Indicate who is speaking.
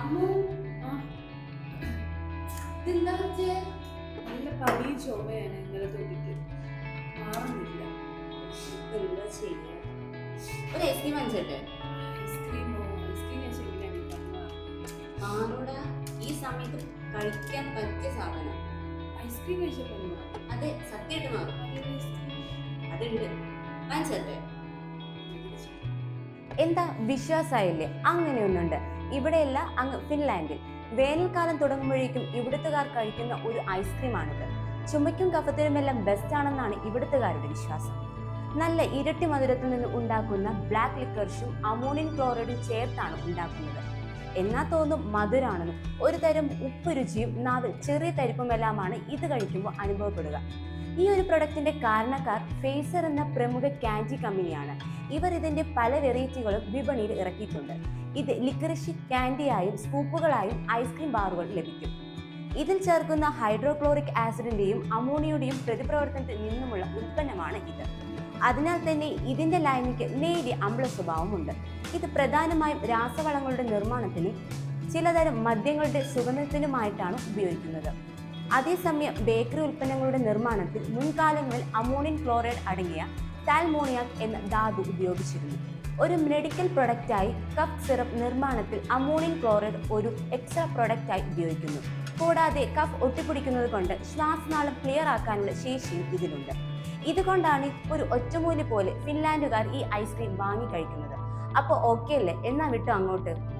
Speaker 1: അമ്മു ഇതെന്താ
Speaker 2: നല്ല പനിയും ചുമയാണ് ഇന്നലെ തൊട്ടിട്ട്. മാറുന്നില്ല.
Speaker 1: എന്താ ചെയ്യാ? ഒരു ഐസ്ക്രീം വാങ്ങിച്ചിട്ടെ?
Speaker 2: ഐസ്ക്രീമോ ഐസ്ക്രീം ഞാൻ ശരിയാണ് പനി
Speaker 1: ഈ സമയത്ത് കഴിക്കാൻ പറ്റിയ സാധനം.
Speaker 2: ഐസ്ക്രീം കഴിച്ച പനി മാറും.
Speaker 1: അതെ സത്യമായിട്ട് മാറും. അതുണ്ട്. വാങ്ങിച്ചട്ടെ?
Speaker 3: എന്താ വിശ്വാസമായില്ലേ അങ്ങനെ ഒന്നുണ്ട്. ഇവിടെയല്ല അങ്ങ് ഫിൻലാൻഡിൽ. വേനൽക്കാലം തുടങ്ങുമ്പോഴേക്കും ഇവിടുത്തുകാർ കഴിക്കുന്ന ഒരു ഐസ്ക്രീമാണിത്. ചുമയ്ക്കും കഫത്തിനുമെല്ലാം ബെസ്റ്റ് ആണെന്നാണ് ഇവിടുത്തുകാരുടെ വിശ്വാസം. നല്ല ഇരട്ടി മധുരത്തിൽ നിന്ന് ഉണ്ടാക്കുന്ന ബ്ലാക്ക് ലിക്കർഷും അമോണിയം ക്ലോറൈഡും ചേർത്താണ് ഉണ്ടാക്കുന്നത്. എന്നാ തോന്നും മധുരാണെന്നും ഒരു തരം ഉപ്പ് രുചിയും നാവിൽ ചെറിയ തരിപ്പുമെല്ലാമാണ് ഇത് കഴിക്കുമ്പോൾ അനുഭവപ്പെടുക. ഈ ഒരു പ്രൊഡക്റ്റിന്റെ കാരണക്കാർ ഫേസർ എന്ന പ്രമുഖ കാൻഡി കമ്പനിയാണ്. ഇവർ ഇതിന്റെ പല വെറൈറ്റികളും വിപണിയിൽ ഇറക്കിയിട്ടുണ്ട്. ഇത് ലിക്കറിഷ് കാൻഡിയായും സ്കൂപ്പുകളായും ഐസ്ക്രീം ബാറുകൾ ലഭിക്കും. ഇതിൽ ചേർക്കുന്ന ഹൈഡ്രോക്ലോറിക് ആസിഡിന്റെയും അമോണിയയുടെയും പ്രതിപ്രവർത്തനത്തിൽ നിന്നുമുള്ള ഉൽപ്പന്നമാണ് ഇത്. അതിനാൽ തന്നെ ഇതിന്റെ ലൈനിക്ക് നേരിയ അമ്ല സ്വഭാവമുണ്ട്. ഇത് പ്രധാനമായും രാസവളങ്ങളുടെ നിർമ്മാണത്തിനും ചിലതരം മദ്യങ്ങളുടെ സുഗന്ധത്തിനുമായിട്ടാണ് ഉപയോഗിക്കുന്നത്. അതേസമയം ബേക്കറി ഉൽപ്പന്നങ്ങളുടെ നിർമ്മാണത്തിൽ മുൻകാലങ്ങളിൽ അമോണിയം ക്ലോറൈഡ് അടങ്ങിയ സാൽമോണിയാക് എന്ന ധാതു ഉപയോഗിച്ചിരുന്നു. ഒരു മെഡിക്കൽ പ്രൊഡക്റ്റായി കഫ് സിറപ്പ് നിർമ്മാണത്തിൽ അമോണിയം ക്ലോറൈഡ് ഒരു എക്സ്ട്രാ പ്രൊഡക്റ്റായി ഉപയോഗിക്കുന്നു. കൂടാതെ കഫ് ഒട്ടിപ്പിടിക്കുന്നത് കൊണ്ട് ശ്വാസനാളം ക്ലിയർ ആക്കാനുള്ള ശേഷിയും ഇതിലുണ്ട്. ഇതുകൊണ്ടാണ് ഒരു ഒറ്റമൂലി പോലെ ഫിൻലാൻഡുകാർ ഈ ഐസ്ക്രീം വാങ്ങി കഴിക്കുന്നത്. അപ്പോൾ ഓക്കെ അല്ലേ? എന്നാ വിട്ടു അങ്ങോട്ട്.